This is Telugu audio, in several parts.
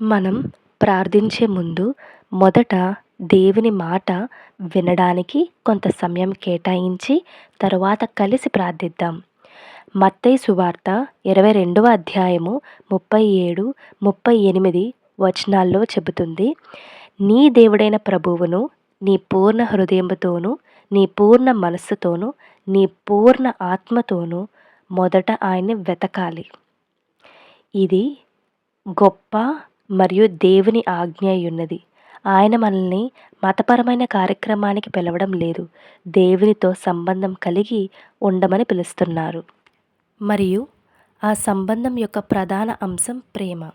మనం ప్రార్థించే ముందు మొదట దేవుని మాట వినడానికి కొంత సమయం కేటాయించి తరువాత కలిసి ప్రార్థిద్దాం. మత్తయి సువార్త ఇరవై రెండవ అధ్యాయము ముప్పై ఏడు ముప్పై ఎనిమిది వచనాల్లో చెబుతుంది. నీ దేవుడైన ప్రభువును నీ పూర్ణ హృదయంతోనూ నీ పూర్ణ మనస్సుతోనూ నీ పూర్ణ ఆత్మతోనూ మొదట ఆయన్ని వెతకాలి. ఇది గొప్ప మరియు దేవుని ఆజ్ఞ ఉన్నది ఆయన మనల్ని మతపరమైన కార్యక్రమానికి పిలవడం లేదు. దేవునితో సంబంధం కలిగి ఉండమని పిలుస్తున్నారు. మరియు ఆ సంబంధం యొక్క ప్రధాన అంశం ప్రేమ.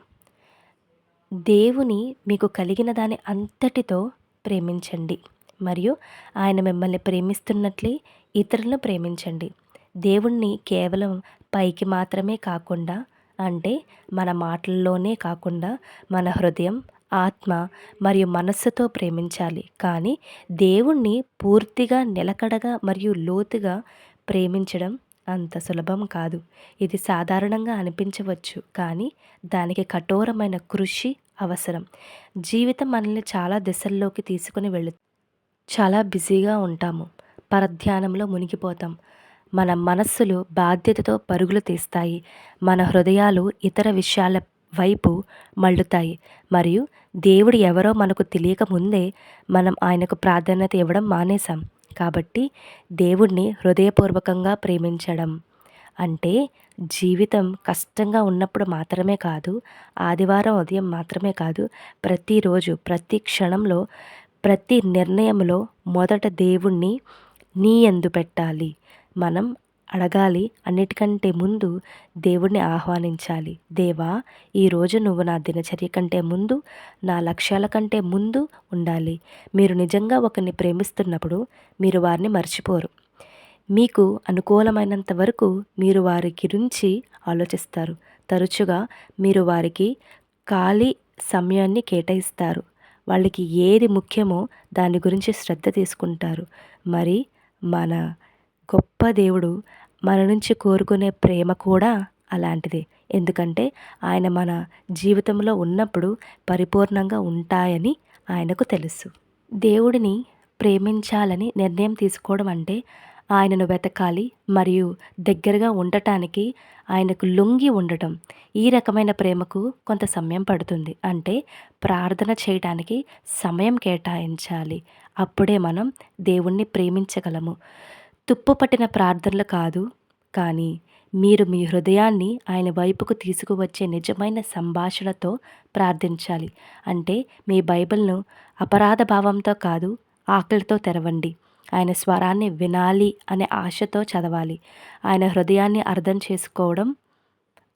దేవుని మీకు కలిగిన దాని అంతటితో ప్రేమించండి. మరియు ఆయన మిమ్మల్ని ప్రేమిస్తున్నట్లే ఇతరులను ప్రేమించండి. దేవుణ్ణి కేవలం పైకి మాత్రమే కాకుండా అంటే మన మాటల్లోనే కాకుండా మన హృదయం ఆత్మ మరియు మనస్సుతో ప్రేమించాలి. కానీ దేవుణ్ణి పూర్తిగా నిలకడగా మరియు లోతుగా ప్రేమించడం అంత సులభం కాదు. ఇది సాధారణంగా అనిపించవచ్చు కానీ దానికి కఠోరమైన కృషి అవసరం. జీవితం మనల్ని చాలా దిశల్లోకి తీసుకుని వెళు చాలా బిజీగా ఉంటాము. పరధ్యానంలో మునిగిపోతాం. మన మనస్సులు బాధ్యతతో పరుగులు తీస్తాయి. మన హృదయాలు ఇతర విషయాల వైపు మళ్ళుతాయి. మరియు దేవుడు ఎవరో మనకు తెలియక ముందే మనం ఆయనకు ప్రాధాన్యత ఇవ్వడం మానేశాం. కాబట్టి దేవుణ్ణి హృదయపూర్వకంగా ప్రేమించడం అంటే జీవితం కష్టంగా ఉన్నప్పుడు మాత్రమే కాదు ఆదివారం ఉదయం మాత్రమే కాదు ప్రతిరోజు ప్రతి క్షణంలో ప్రతి నిర్ణయంలో మొదట దేవుణ్ణి నీ ఎందు పెట్టాలి. మనం అడగాలి అన్నిటికంటే ముందు దేవుణ్ణి ఆహ్వానించాలి. దేవా ఈరోజు నువ్వు నా దినచర్య కంటే ముందు నా లక్ష్యాల కంటే ముందు ఉండాలి. మీరు నిజంగా ఒకరిని ప్రేమిస్తున్నప్పుడు మీరు వారిని మర్చిపోరు. మీకు అనుకూలమైనంత వరకు మీరు వారి గురించి ఆలోచిస్తారు. తరచుగా మీరు వారికి ఖాళీ సమయాన్ని కేటాయిస్తారు. వాళ్ళకి ఏది ముఖ్యమో దాని గురించి శ్రద్ధ తీసుకుంటారు. మరి మన గొప్ప దేవుడు మన నుంచి కోరుకునే ప్రేమ కూడా అలాంటిది. ఎందుకంటే ఆయన మన జీవితంలో ఉన్నప్పుడు పరిపూర్ణంగా ఉంటాయని ఆయనకు తెలుసు. దేవుడిని ప్రేమించాలని నిర్ణయం తీసుకోవడం అంటే ఆయనను వెతకాలి మరియు దగ్గరగా ఉండటానికి ఆయనకు లొంగి ఉండటం ఈ రకమైన ప్రేమకు కొంత సమయం పడుతుంది. అంటే ప్రార్థన చేయడానికి సమయం కేటాయించాలి. అప్పుడే మనం దేవుణ్ణి ప్రేమించగలము. తుప్పు పట్టిన ప్రార్థనలు కాదు కానీ మీరు మీ హృదయాన్ని ఆయన వైపుకు తీసుకువచ్చే నిజమైన సంభాషణతో ప్రార్థించాలి. అంటే మీ బైబిల్ను అపరాధ భావంతో కాదు ఆకలితో తెరవండి. ఆయన స్వరాన్ని వినాలి అనే ఆశతో చదవాలి. ఆయన హృదయాన్ని అర్థం చేసుకోవడం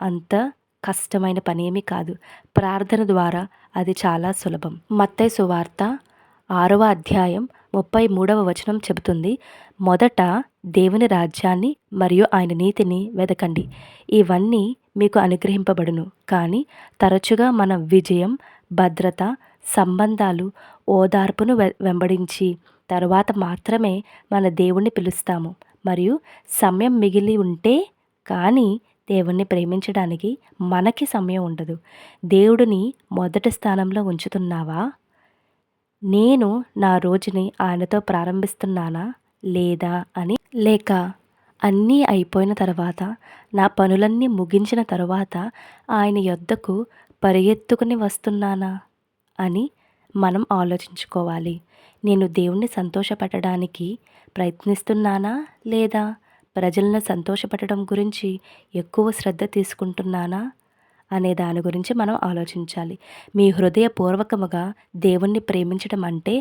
అంత కష్టమైన పనేమీ కాదు. ప్రార్థన ద్వారా అది చాలా సులభం. మత్తై సువార్త ఆరవ అధ్యాయం ముప్పై మూడవ వచనం చెబుతుంది. మొదట దేవుని రాజ్యాన్ని మరియు ఆయన నీతిని వెదకండి. ఇవన్నీ మీకు అనుగ్రహింపబడును. కానీ తరచుగా మన విజయం భద్రత సంబంధాలు ఓదార్పును వెంబడించి తరువాత మాత్రమే మన దేవుణ్ణి పిలుస్తాము. మరియు సమయం మిగిలి ఉంటే కానీ దేవుణ్ణి ప్రేమించడానికి మనకి సమయం ఉండదు. దేవుడిని మొదటి స్థానంలో ఉంచుతున్నావా? నేను నా రోజుని ఆయనతో ప్రారంభిస్తున్నానా? లేదా అని లేక అన్నీ అయిపోయిన తర్వాత నా పనులన్నీ ముగించిన తర్వాత ఆయన యొద్దకు పరిగెత్తుకుని వస్తున్నానా అని మనం ఆలోచించుకోవాలి. నేను దేవుణ్ణి సంతోషపెట్టడానికి ప్రయత్నిస్తున్నానా లేదా ప్రజలను సంతోషపెట్టడం గురించి ఎక్కువ శ్రద్ధ తీసుకుంటున్నానా అనే దాని గురించి మనం ఆలోచించాలి. మీ హృదయపూర్వకముగా దేవుణ్ణి ప్రేమించడం అంటే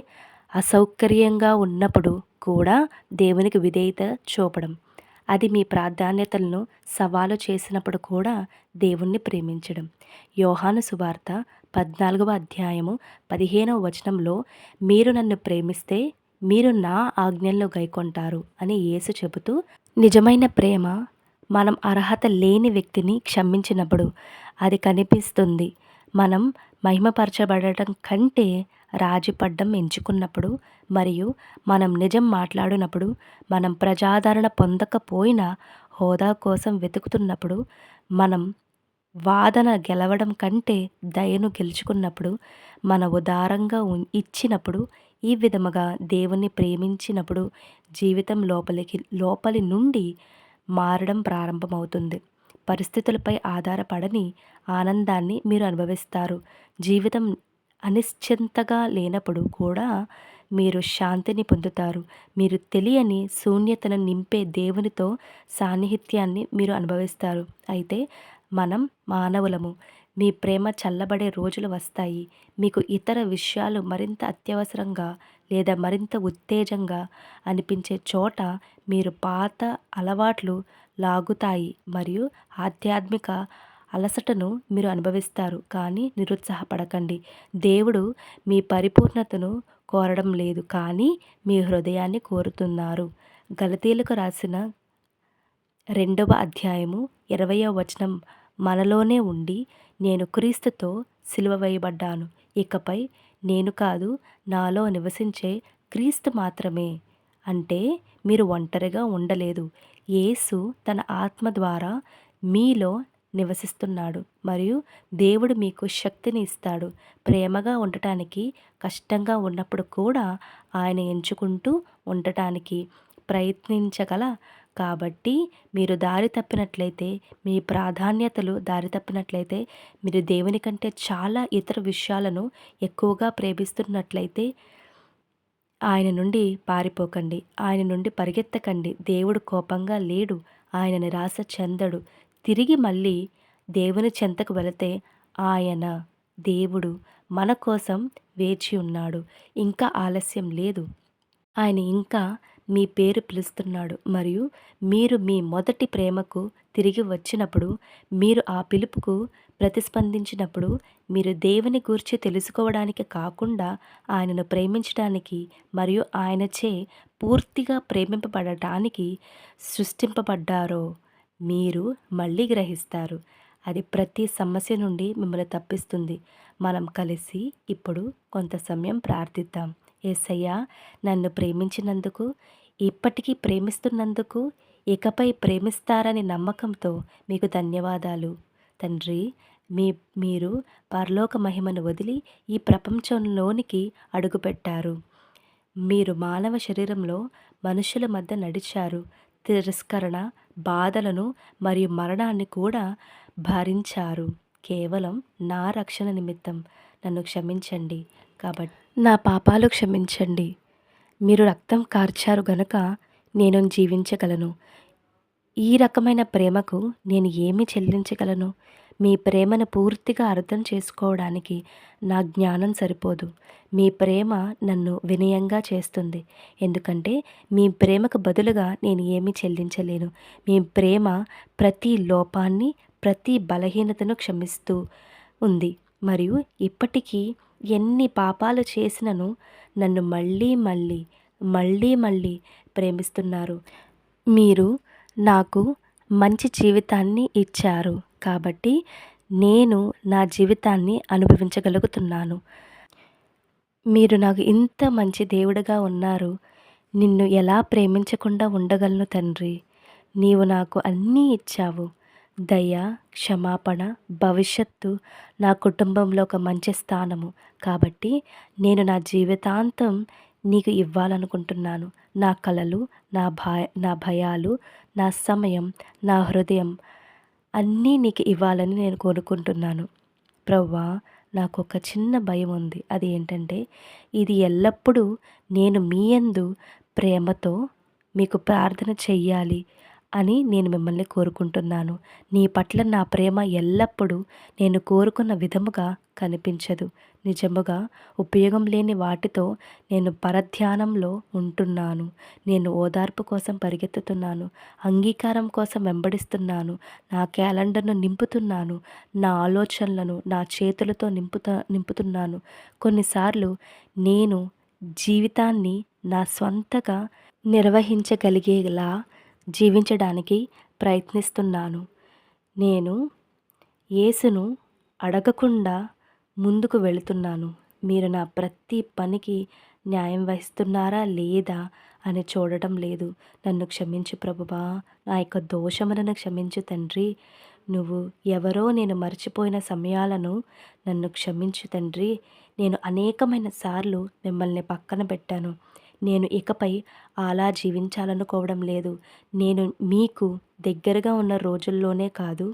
అసౌకర్యంగా ఉన్నప్పుడు కూడా దేవునికి విధేయత చూపడం. అది మీ ప్రాధాన్యతలను సవాలు చేసినప్పుడు కూడా దేవుణ్ణి ప్రేమించడం. యోహాను సువార్త పద్నాలుగవ అధ్యాయము పదిహేనవ వచనంలో మీరు నన్ను ప్రేమిస్తే మీరు నా ఆజ్ఞల్లో గైకొంటారు అని యేసు చెబుతూ నిజమైన ప్రేమ మనం అర్హత లేని వ్యక్తిని క్షమించినప్పుడు అది కనిపిస్తుంది. మనం మహిమపరచబడటం కంటే రాజీపడ్డం ఎంచుకున్నప్పుడు మరియు మనం నిజం మాట్లాడినప్పుడు మనం ప్రజాదరణ పొందకపోయినా హోదా కోసం వెతుకుతున్నప్పుడు మనం వాదన గెలవడం కంటే దయను గెలుచుకున్నప్పుడు మన ఉదారంగా ఇచ్చినప్పుడు ఈ విధముగా దేవుణ్ణి ప్రేమించినప్పుడు జీవితం లోపలికి లోపలి నుండి మారడం ప్రారంభమవుతుంది. పరిస్థితులపై ఆధారపడని ఆనందాన్ని మీరు అనుభవిస్తారు. జీవితం అనిశ్చింతగా లేనప్పుడు కూడా మీరు శాంతిని పొందుతారు. మీరు తెలియని శూన్యతను నింపే దేవునితో సాన్నిహిత్యాన్ని మీరు అనుభవిస్తారు. అయితే మనం మానవులము మీ ప్రేమ చల్లబడే రోజులు వస్తాయి. మీకు ఇతర విషయాలు మరింత అత్యవసరంగా లేదా మరింత ఉత్తేజంగా అనిపించే చోట మీరు పాత అలవాట్లు లాగుతాయి. మరియు ఆధ్యాత్మిక అలసటను మీరు అనుభవిస్తారు కానీ నిరుత్సాహపడకండి. దేవుడు మీ పరిపూర్ణతను కోరడం లేదు కానీ మీ హృదయాన్ని కోరుతున్నారు. గలతీలకు రాసిన రెండవ అధ్యాయము ఇరవయో వచనం మనలోనే ఉండి నేను క్రీస్తుతో సిలువ వేయబడ్డాను. ఇకపై నేను కాదు నాలో నివసించే క్రీస్తు మాత్రమే. అంటే మీరు ఒంటరిగా ఉండలేదు. యేసు తన ఆత్మ ద్వారా మీలో నివసిస్తున్నాడు. మరియు దేవుడు మీకు శక్తిని ఇస్తాడు. ప్రేమగా ఉండటానికి కష్టంగా ఉన్నప్పుడు కూడా ఆయన ఎంచుకుంటూ ఉండటానికి ప్రయత్నించగల. కాబట్టి మీరు దారి తప్పినట్లయితే మీ ప్రాధాన్యతలు దారి తప్పినట్లయితే మీరు దేవుని కంటే చాలా ఇతర విషయాలను ఎక్కువగా ప్రేమిస్తున్నట్లయితే ఆయన నుండి పారిపోకండి. ఆయన నుండి పరిగెత్తకండి. దేవుడు కోపంగా లేడు. ఆయన నిరాశ చెందడు. తిరిగి మళ్ళీ దేవుని చెంతకు వెళితే ఆయన దేవుడు మన కోసం వేచి ఉన్నాడు. ఇంకా ఆలస్యం లేదు. ఆయన ఇంకా మీ పేరు పిలుస్తున్నాడు. మరియు మీరు మీ మొదటి ప్రేమకు తిరిగి వచ్చినప్పుడు మీరు ఆ పిలుపుకు ప్రతిస్పందించినప్పుడు మీరు దేవుని గూర్చి తెలుసుకోవడానికి కాకుండా ఆయనను ప్రేమించడానికి మరియు ఆయనచే పూర్తిగా ప్రేమింపబడటానికి సృష్టింపబడ్డారో మీరు మళ్ళీ గ్రహిస్తారు. అది ప్రతి సమస్య నుండి మిమ్మల్ని తప్పిస్తుంది. మనం కలిసి ఇప్పుడు కొంత సమయం ప్రార్థిద్దాం. ఏసయ్యా నన్ను ప్రేమించినందుకు ఇప్పటికీ ప్రేమిస్తున్నందుకు ఇకపై ప్రేమిస్తారని నమ్మకంతో మీకు ధన్యవాదాలు. తండ్రి మీ మీరు పరలోక మహిమను వదిలి ఈ ప్రపంచంలోనికి అడుగుపెట్టారు. మీరు మానవ శరీరంలో మనుషుల మధ్య నడిచారు. తిరస్కరణ బాధలను మరియు మరణాన్ని కూడా భరించారు. కేవలం నా రక్షణ నిమిత్తం నన్ను క్షమించండి. కాబట్టి నా పాపాలు క్షమించండి. మీరు రక్తం కార్చారు గనుక నేను జీవించగలను. ఈ రకమైన ప్రేమకు నేను ఏమి చెల్లించగలను? మీ ప్రేమను పూర్తిగా అర్థం చేసుకోవడానికి నా జ్ఞానం సరిపోదు. మీ ప్రేమ నన్ను వినయంగా చేస్తుంది. ఎందుకంటే మీ ప్రేమకు బదులుగా నేను ఏమీ చెల్లించలేను. మీ ప్రేమ ప్రతి లోపాన్ని ప్రతి బలహీనతను క్షమిస్తూ ఉంది. మరియు ఇప్పటికీ ఎన్ని పాపాలు చేసినను నన్ను మళ్ళీ మళ్ళీ మళ్ళీ మళ్ళీ ప్రేమిస్తున్నారు. మీరు నాకు మంచి జీవితాన్ని ఇచ్చారు. కాబట్టి నేను నా జీవితాన్ని అనుభవించగలుగుతున్నాను. మీరు నాకు ఇంత మంచి దేవుడుగా ఉన్నారు. నిన్ను ఎలా ప్రేమించకుండా ఉండగలను తండ్రి? నీవు నాకు అన్నీ ఇచ్చావు. దయ క్షమాపణ భవిష్యత్తు నా కుటుంబంలో ఒక మంచి స్థానము. కాబట్టి నేను నా జీవితాంతం నీకు ఇవ్వాలనుకుంటున్నాను. నా కలలు నా భయ నా భయాలు నా సమయం నా హృదయం అన్నీ నీకు ఇవ్వాలని నేను కోరుకుంటున్నాను. ప్రవ్వా నాకు ఒక చిన్న భయం ఉంది. అది ఏంటంటే ఇది ఎల్లప్పుడూ నేను మీ యందు ప్రేమతో మీకు ప్రార్థన చెయ్యాలి. అని నేను మిమ్మల్ని కోరుకుంటున్నాను. నీ పట్ల నా ప్రేమ ఎల్లప్పుడూ నేను కోరుకున్న విధముగా కనిపించదు. నిజముగా ఉపయోగం లేని వాటితో నేను పరధ్యానంలో ఉంటున్నాను. నేను ఓదార్పు కోసం పరిగెత్తుతున్నాను. అంగీకారం కోసం వెంబడిస్తున్నాను. నా క్యాలెండర్ను నింపుతున్నాను. నా ఆలోచనలను నా చేతులతో నింపుతా నింపుతున్నాను. కొన్నిసార్లు నేను జీవితాన్ని నా స్వంతగా నిర్వహించగలిగేలా జీవించడానికి ప్రయత్నిస్తున్నాను. నేను యేసును అడగకుండా ముందుకు వెళుతున్నాను. మీరు నా ప్రతి పనికి న్యాయం వహిస్తున్నారా లేదా అని చూడటం లేదు. నన్ను క్షమించు ప్రభువా. నా యొక్క దోషములను క్షమించు తండ్రి. నువ్వు ఎవరో నేను మర్చిపోయిన సమయాలను నన్ను క్షమించు తండ్రి. నేను అనేకమైన సార్లు మిమ్మల్ని పక్కన పెట్టాను. నేను ఇకపై అలా జీవించాలనుకోవడం లేదు. నేను మీకు దగ్గరగా ఉన్న రోజుల్లోనే కాదు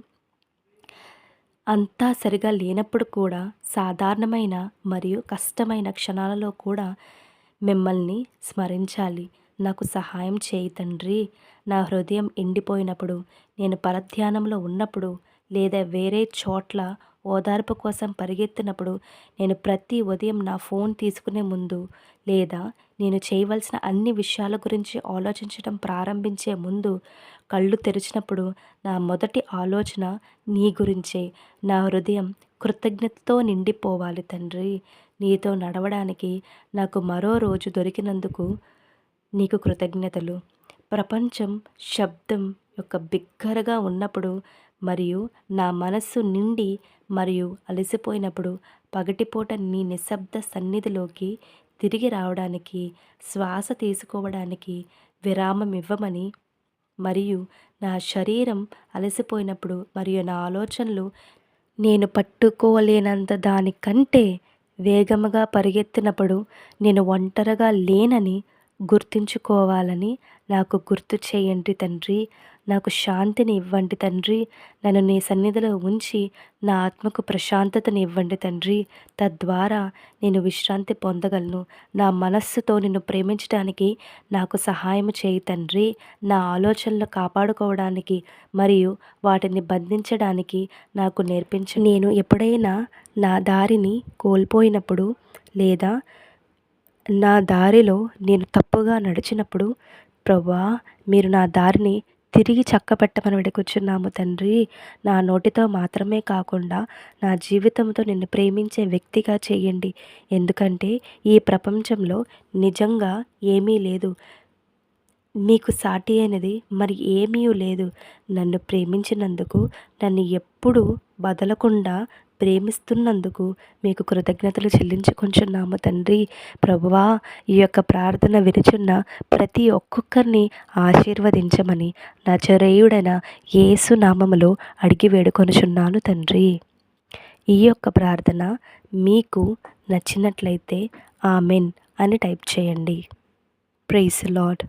అంతా సరిగా లేనప్పుడు కూడా సాధారణమైన మరియు కష్టమైన క్షణాలలో కూడా మిమ్మల్ని స్మరించాలి. నాకు సహాయం చేయి తండ్రి. నా హృదయం ఎండిపోయినప్పుడు నేను పరధ్యానంలో ఉన్నప్పుడు లేదా వేరే చోట్ల ఓదార్పు కోసం పరిగెత్తినప్పుడు నేను ప్రతి ఉదయం నా ఫోన్ తీసుకునే ముందు లేదా నేను చేయవలసిన అన్ని విషయాల గురించి ఆలోచించడం ప్రారంభించే ముందు కళ్ళు తెరిచినప్పుడు నా మొదటి ఆలోచన నీ గురించే. నా హృదయం కృతజ్ఞతతో నిండిపోవాలి తండ్రి. నీతో నడవడానికి నాకు మరో రోజు దొరికినందుకు నీకు కృతజ్ఞతలు. ప్రపంచం శబ్దం యొక్క బిగ్గరగా ఉన్నప్పుడు మరియు నా మనస్సు నిండి మరియు అలసిపోయినప్పుడు పగటిపూట నీ నిశ్శబ్ద సన్నిధిలోకి తిరిగి రావడానికి శ్వాస తీసుకోవడానికి విరామం ఇవ్వమని మరియు నా శరీరం అలసిపోయినప్పుడు మరియు నా ఆలోచనలు నేను పట్టుకోలేనంత దానికంటే వేగముగా పరిగెత్తినప్పుడు నేను ఒంటరిగా లేనని గుర్తుంచుకోవాలని నాకు గుర్తు చేయండి తండ్రి. నాకు శాంతిని ఇవ్వండి తండ్రి. నన్ను నీ సన్నిధిలో ఉంచి నా ఆత్మకు ప్రశాంతతని ఇవ్వండి తండ్రి. తద్వారా నేను విశ్రాంతి పొందగలను. నా మనస్సుతో నిన్ను ప్రేమించడానికి నాకు సహాయం చేయి తండ్రి. నా ఆలోచనలు కాపాడుకోవడానికి మరియు వాటిని బంధించడానికి నాకు నేర్పించు. నేను ఎప్పుడైనా నా దారిని కోల్పోయినప్పుడు లేదా నా దారిలో నేను తప్పుగా నడిచినప్పుడు ప్రభా మీరు నా దారిని తిరిగి చక్కబెట్టమని వేడుకొచ్చున్నాము తండ్రి. నా నోటితో మాత్రమే కాకుండా నా జీవితంతో నిన్ను ప్రేమించే వ్యక్తిగా చేయండి. ఎందుకంటే ఈ ప్రపంచంలో నిజంగా ఏమీ లేదు. మీకు సాటి అయినది మరి ఏమీ లేదు. నన్ను ప్రేమించినందుకు నన్ను ఎప్పుడూ వదలకుండా ప్రేమిస్తున్నందుకు మీకు కృతజ్ఞతలు చెల్లించుకుంటున్నాము తండ్రి. ప్రభువా ఈ యొక్క ప్రార్థన విరుచున్న ప్రతి ఒక్కొక్కరిని ఆశీర్వదించమని నా చరేయుడైన యేసు నామములో అడిగి వేడుకొనుచున్నాను తండ్రి. ఈ యొక్క ప్రార్థన మీకు నచ్చినట్లయితే ఆమెన్ అని టైప్ చేయండి. Price lord